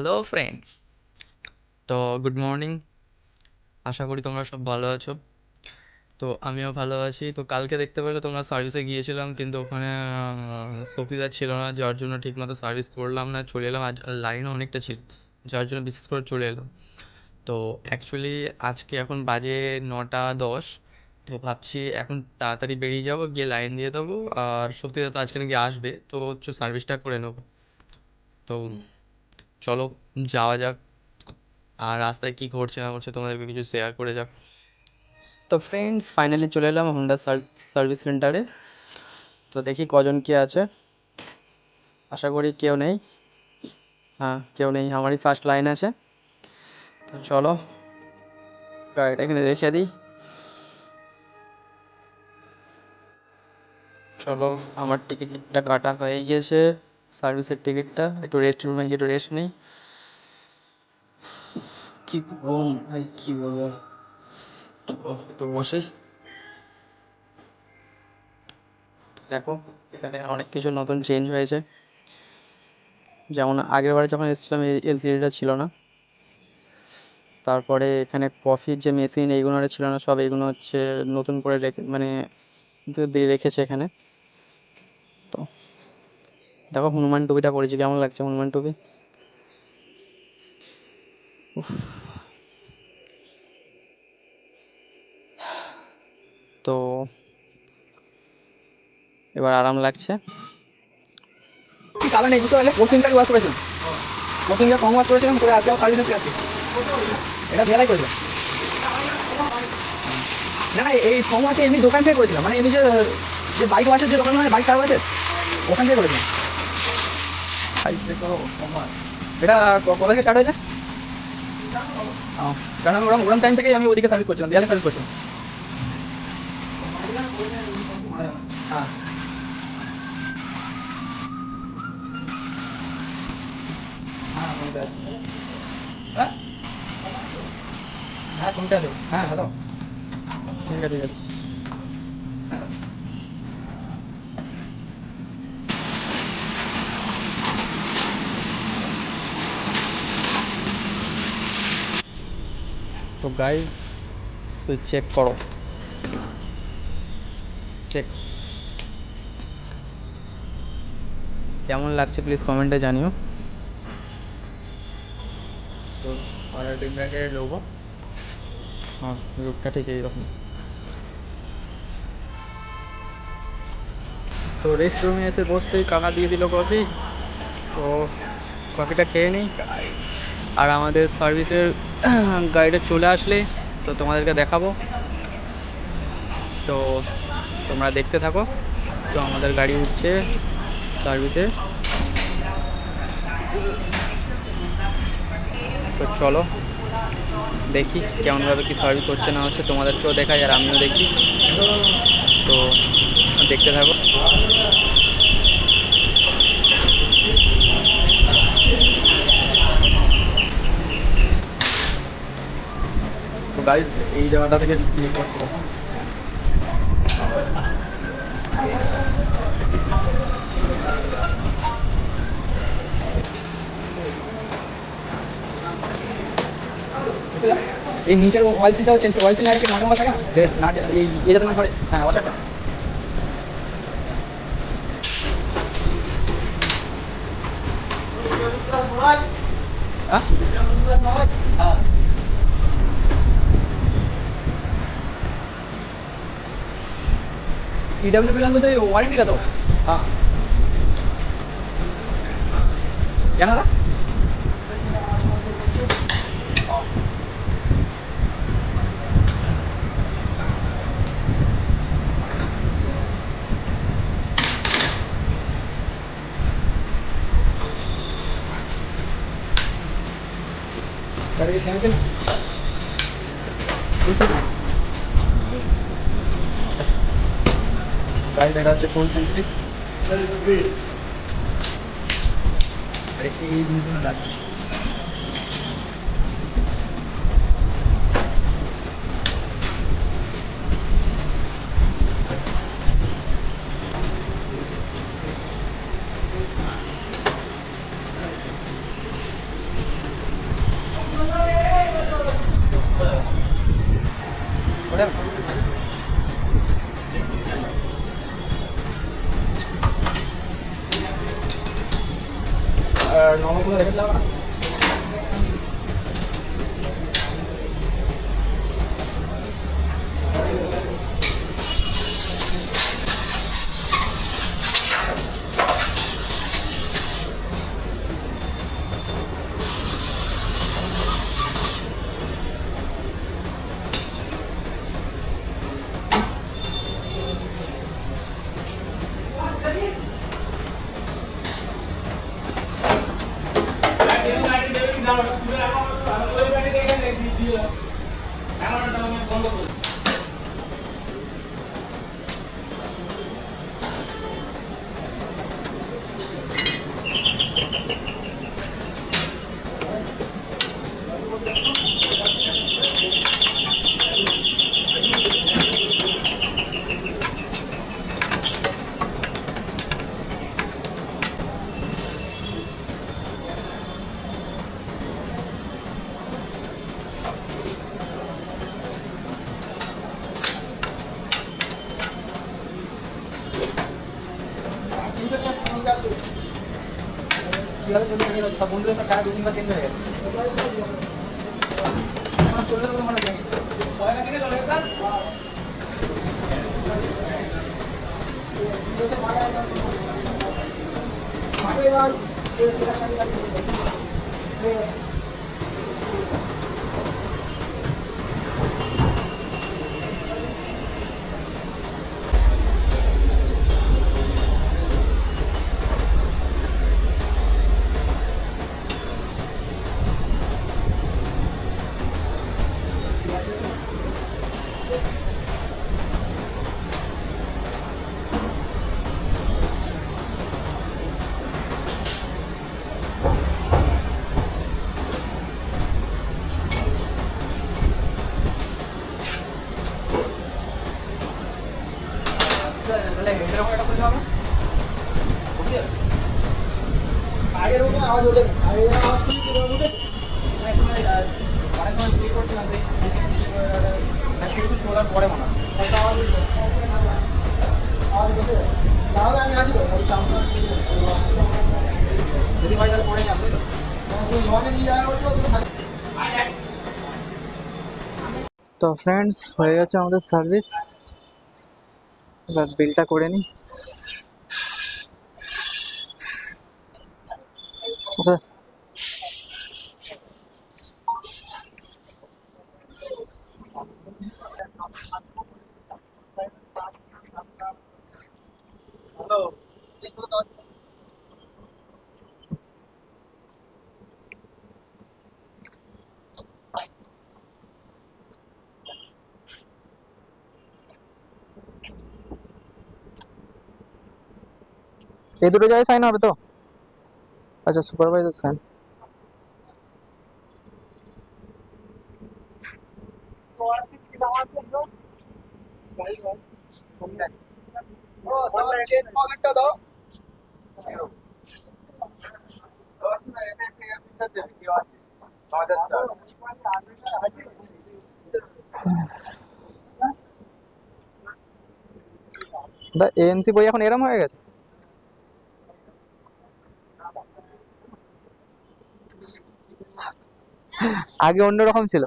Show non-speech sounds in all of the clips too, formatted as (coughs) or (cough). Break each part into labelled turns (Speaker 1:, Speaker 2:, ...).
Speaker 1: Hello friends তো good morning আশা করি তোমরা সব ভালো আছো। তো আমিও ভালো আছি। তো কালকে দেখতে পেলে তোমরা সার্ভিসে গিয়েছিলাম, কিন্তু ওখানে সফিদা ছিল না, যার জন্য ঠিকমতো সার্ভিস করলাম না, চলে এলাম। আজ লাইনও অনেকটা ছিল যার জন্য বিশেষ করে চলে এলাম। তো অ্যাকচুয়ালি আজকে এখন বাজে নটা দশ। তো ভাবছি এখন তাড়াতাড়ি বেরিয়ে যাব, গিয়ে লাইন দিয়ে দেবো। আর সত্যিদা তো আজকে নাকি আসবে, তো হচ্ছে সার্ভিসটা করে নেব। তো চলো, যাওয়া যাক। আর রাস্তায় কী ঘটছে না ঘটছে তোমাদেরকে কিছু শেয়ার করে যাক তো ফ্রেন্ডস ফাইনালি চলে এলাম হোন্ডা সার্ভিস সেন্টারে তো দেখি কজন কে আছে। আশা করি কেউ নেই। হ্যাঁ কেউ নেই। আমারই ফার্স্ট লাইন আছে। তো চলো, গাড়িটা এখানে রেখে দিই। চলো, আমার টিকিটটা কাটা হয়ে গিয়েছে সার্ভিসের টিকিটটা একটু রেস্ট রুমে গিয়ে একটু রেস্ট নিই। কি গরম ভাই কি বলব? একটু বসি দেখো এখানে অনেক কিছু নতুন চেঞ্জ হয়েছে। যেমন আগের বারে যখন এসেছিলাম এই এলসিডিটা ছিল না। তারপরে এখানে কফির যে মেশিন এইগুলো আর ছিল না সব এইগুলো হচ্ছে নতুন করে রেখে মানে দিয়ে রেখেছে এখানে। দেখো হনুমান টুপিটা পরেছি, কেমন লাগছে হনুমান টুপি। তো এবার আরাম লাগছে।
Speaker 2: নেই, বুঝতে পারলে? করেছিলাম। করে এটা না না, এই এমনি দোকান থেকে করেছিলাম। মানে এমনি যে বাইক ওয়াশের যে দোকান বাইক আছে ওখান থেকে করেছিলাম। এটা কবে থেকে স্টার্ট হয়েছে? কারণ আমি টাইম থেকেই আমি ওদিকে সার্ভিস করছিলাম, দেয়ালে সার্ভিস করছিলাম। হ্যাঁ হ্যাঁ হ্যাঁ হ্যাঁ ফোনটা হ্যাঁ হ্যালো। ঠিক আছে ঠিক আছে।
Speaker 1: তো গাইজ তুই চেক করো। চেক কেমন লাগছে প্লিজ কমেন্টে জানিও। তো দিন ব্যাগে নেব হ্যাঁ রূপটা ঠিক এইরকম। তো রেস্ট রুমে এসে বসতেই কাকা দিয়ে দিল কফি তো কফিটা খেয়ে নিই। আর আমাদের সার্ভিসের (coughs) গাড়িটা চলে আসলে তো তোমাদেরকে দেখাবো। তো তোমরা দেখতে থাকো। তো আমাদের গাড়ি উঠছে সার্ভিসে তো চলো দেখি কেমনভাবে কি সার্ভিস হচ্ছে না হচ্ছে তোমাদেরকেও দেখাই আর আমিও দেখি। তো দেখতে থাকো।
Speaker 2: তো গাইস এই জায়গাটা থেকে রিপোর্ট করো এই নিচের ওয়াল সিলটাও চেঞ্জ ওয়াল সিল আরেকটা নাগামা থাকে? না না এই যাতে না সরে হ্যাঁ ওয়াটারটা হ্যাঁ? হ্যাঁ ईडब्ल्यू प्लान मध्ये वॉरंटी का तो हां येणार का? गाडी আছে কোন সেঞ্চুরি আরে এই
Speaker 1: আর নর্মাল করে রেখে দিলাম না কীভাবে চলবে জানি না, সব বন্ধুদের সব টাকা দু তিনবার চেঞ্জ হয়ে গেছে। এখন চলবে তো মনে জানি তাহলে হেডের ওপর এটা করতে হবে বুঝলি
Speaker 3: আগের মতো আওয়াজ ওঠে না আগের আওয়াজ শুনি কীভাবে ওঠে
Speaker 1: অনেক সময় আহ, অনেক সময় স্লিপ করছিলাম সেই কিছু তোলার পরে মনে হয়
Speaker 3: একটা আওয়াজ উঠবে আওয়াজ বসে যায় তাহলে আমি আছি তো আমি চাপ
Speaker 1: যদি হয় তাহলে পরে যাব তো
Speaker 3: নর্মাল নিয়ে যাওয়া করতে তো সাথে
Speaker 4: তো ফ্রেন্ডস হয়ে গেছে আমাদের সার্ভিস এবার বিলটা করে নিই। ওকে। এই দুটো জায়গায় সাইন হবে তো আচ্ছা সুপারভাইজার সাইন
Speaker 3: ও স্যার চেঞ্জ পকেটটা দাও
Speaker 4: দা এএনসি বই এখন এরম হয়ে গেছে? আগে অন্যরকম ছিল।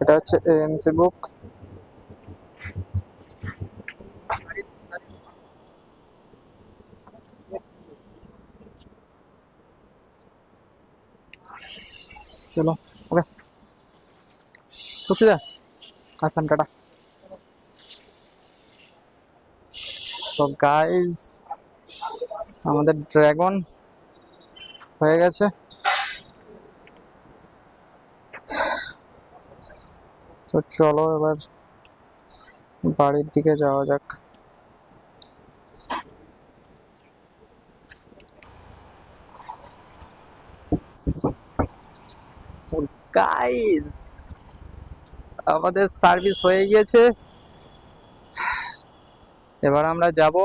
Speaker 4: এটা হচ্ছে এএনসি বুক চলো ওকে সুচিদা এখন টাটা তো গাইজ আমাদের ড্রাগন হয়ে গেছে। তো চলো এবার বাড়ির দিকে যাওয়া যাক। তো গাইজ আমাদের সার্ভিস হয়ে গিয়েছে। এবার আমরা যাব।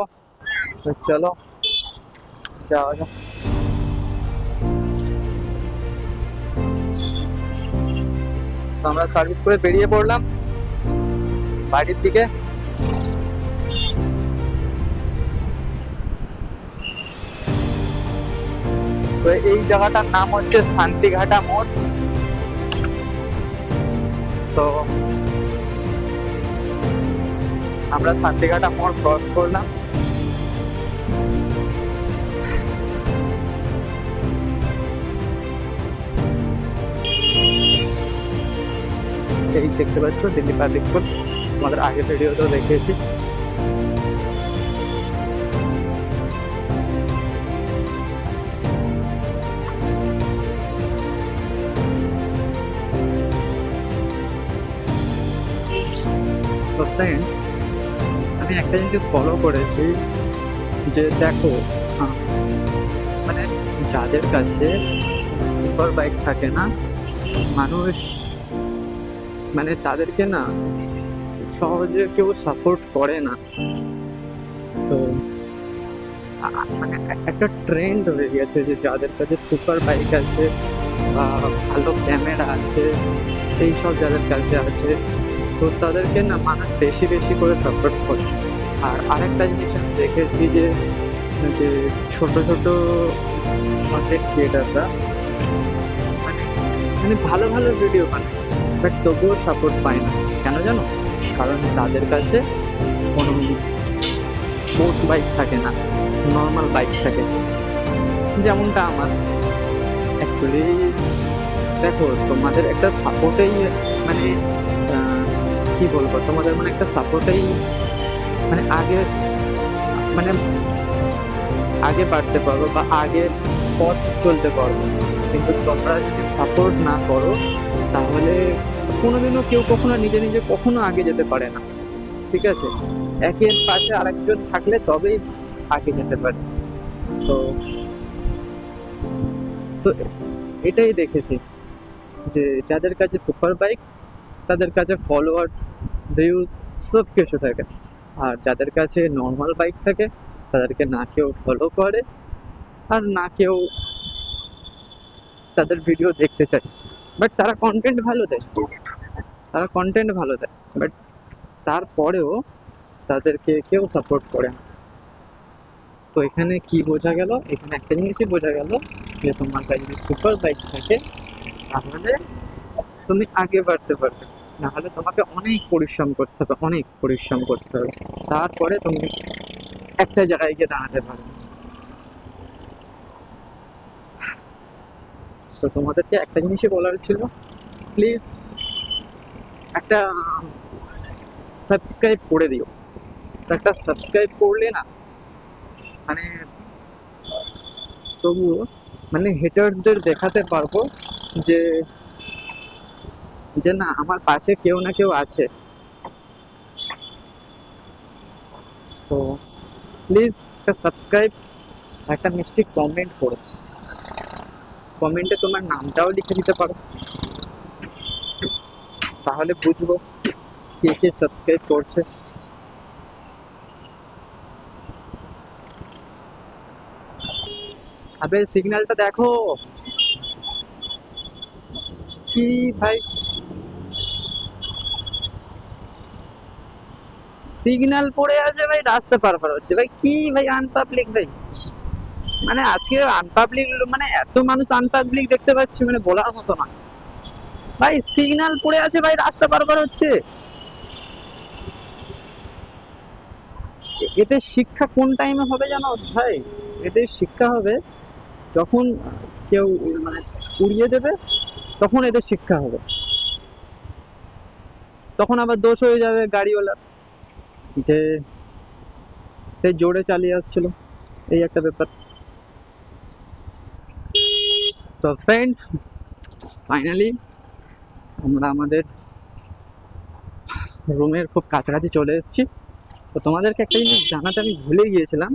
Speaker 4: তো চলো, যাওয়া যাক। তো আমরা সার্ভিস করে বেরিয়ে পড়লাম বাড়ির দিকে। তো এই জায়গাটার নাম হচ্ছে শান্তিঘাটা মোড়। তো আমরা শান্তিঘাটা মোড় ক্রস করলাম। এই দেখতে পাচ্ছ, দিল্লি পাবলিক স্কুল আমাদের আগে ভিডিওতেও দেখিয়েছি। তো ফ্রেন্ডস আমি একটা জিনিস ফলো করেছি, যে দেখো মানে যাদের কাছে সুপার বাইক থাকে না, মানুষ মানে তাদেরকে না সহজে কেউ সাপোর্ট করে না। তো মানে একটা ট্রেন্ড হয়ে গেছে যে যাদের কাছে সুপার বাইক আছে বা ভালো ক্যামেরা আছে এই সব যাদের কাছে আছে, তো তাদেরকে না মানুষ বেশি বেশি করে সাপোর্ট করে। আর আরেকটা জিনিস আমি দেখেছি যে যে ছোট ছোট কন্টেন্ট ক্রিয়েটাররা মানে মানে ভালো ভালো ভিডিও বানায়। বাট তবুও সাপোর্ট পায় না। কেন জানো? কারণ তাদের কাছে কোনো স্পোর্টস বাইক থাকে না নর্মাল বাইক থাকে। যেমনটা আমার। অ্যাকচুয়ালি দেখো, তোমাদের একটা সাপোর্টেই মানে কি বলব? তোমাদের মানে একটা সাপোর্টেই মানে আগে মানে আগে বাড়তে পারব বা আগে পথ চলতে পারব। কিন্তু তোমরা যদি সাপোর্ট না করো তাহলে কোনোদিনও কেউ কখনো নিজে নিজে কখনো আগে যেতে পারে না। ঠিক আছে? একের পাশে আরেকজন থাকলে তবেই আগে যেতে পারে। তো তো এটাই দেখেছি যে যাদের কাছে সুপার বাইক তাদের কাছে ফলোয়ার্স ভিউজ সব কিছু থাকে। আর যাদের কাছে নর্মাল বাইক থাকে, তাদেরকে না কেউ ফলো করে, আর না কেউ তাদের ভিডিও দেখতে চায়। বাট তারা কন্টেন্ট ভালো দেয়। তারা কন্টেন্ট ভালো দেয়। বাট তারপরেও তাদেরকে কেউ সাপোর্ট করে না। তো এখানে কি বোঝা গেল? এখানে একটা জিনিসই বোঝা গেল যে তোমার কাছে যদি সুপার বাইক থাকে, তাহলে তুমি আগে বাড়তে পারবে। নাহলে তোমাকে অনেক পরিশ্রম করতে হবে, অনেক পরিশ্রম করতে হবে। তারপরে তুমি একটা জায়গায় গিয়ে দাঁড়াতে পারবে। তো তোমাদেরকে একটা জিনিসই বলার ছিল প্লিজ একটা সাবস্ক্রাইব করে দিও। তো একটা সাবস্ক্রাইব করলে না মানে তবুও মানে হেটার্সদের দেখাতে পারব যে যে না, আমার পাশে কেউ না কেউ আছে। তো প্লিজ একটা সাবস্ক্রাইব একটা মিষ্টি কমেন্ট করো কমেন্টে তোমার নামটাও লিখে দিতে পারো। তাহলে বুঝব কে কে সাবস্ক্রাইব করছে। আবে সিগন্যালটা দেখো। কি ভাই? সিগন্যাল পড়ে আছে ভাই, রাস্তা পার পার হচ্ছে। ভাই, কি ভাই আনপাবলিক ভাই? মানে আজকে আনপাবলিক মানে এত মানুষ আনপাবলিক দেখতে পাচ্ছি মানে বলার মতো না। ভাই সিগন্যাল পড়ে আছে ভাই, রাস্তা পার পার হচ্ছে। এতে শিক্ষা কোন টাইমে হবে জানো ভাই? এতে শিক্ষা হবে যখন কেউ মানে উড়িয়ে দেবে, তখন এদের শিক্ষা হবে। তখন আবার দোষ হয়ে যাবে গাড়িওয়ালার যে, সে জোরে চালিয়ে আসছিল। এই একটা ব্যাপার। তো ফ্রেন্ডস ফাইনালি আমরা আমাদের রুমের খুব কাছাকাছি চলে এসেছি। তো তোমাদেরকে একটা জিনিস জানাতে আমি ভুলে গিয়েছিলাম।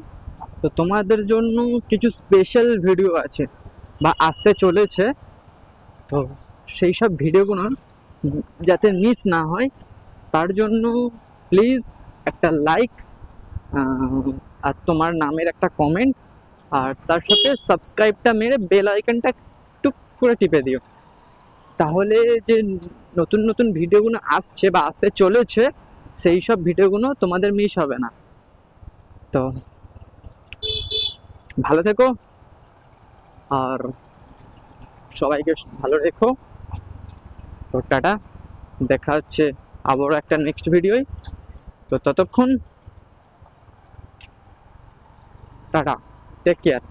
Speaker 4: তো তোমাদের জন্য কিছু স্পেশাল ভিডিও আছে বা আসতে চলেছে। তো সেই সব ভিডিওগুলো যাতে মিস না হয়, তার জন্য প্লিজ একটা লাইক আর তোমার নামের একটা কমেন্ট আর তার সাথে সাবস্ক্রাইবটা মেরে বেল আইকনটা করে টিপে দিও। তাহলে যে নতুন নতুন ভিডিওগুলো আসছে বা আসতে চলেছে, সেই সব ভিডিওগুলো তোমাদের মিস হবে না। তো ভালো থেকো। আর সবাইকে ভালো রেখো। তো টাটা। দেখা হচ্ছে আবারও একটা নেক্সট ভিডিওয় তো ততক্ষণ টাটা। Take care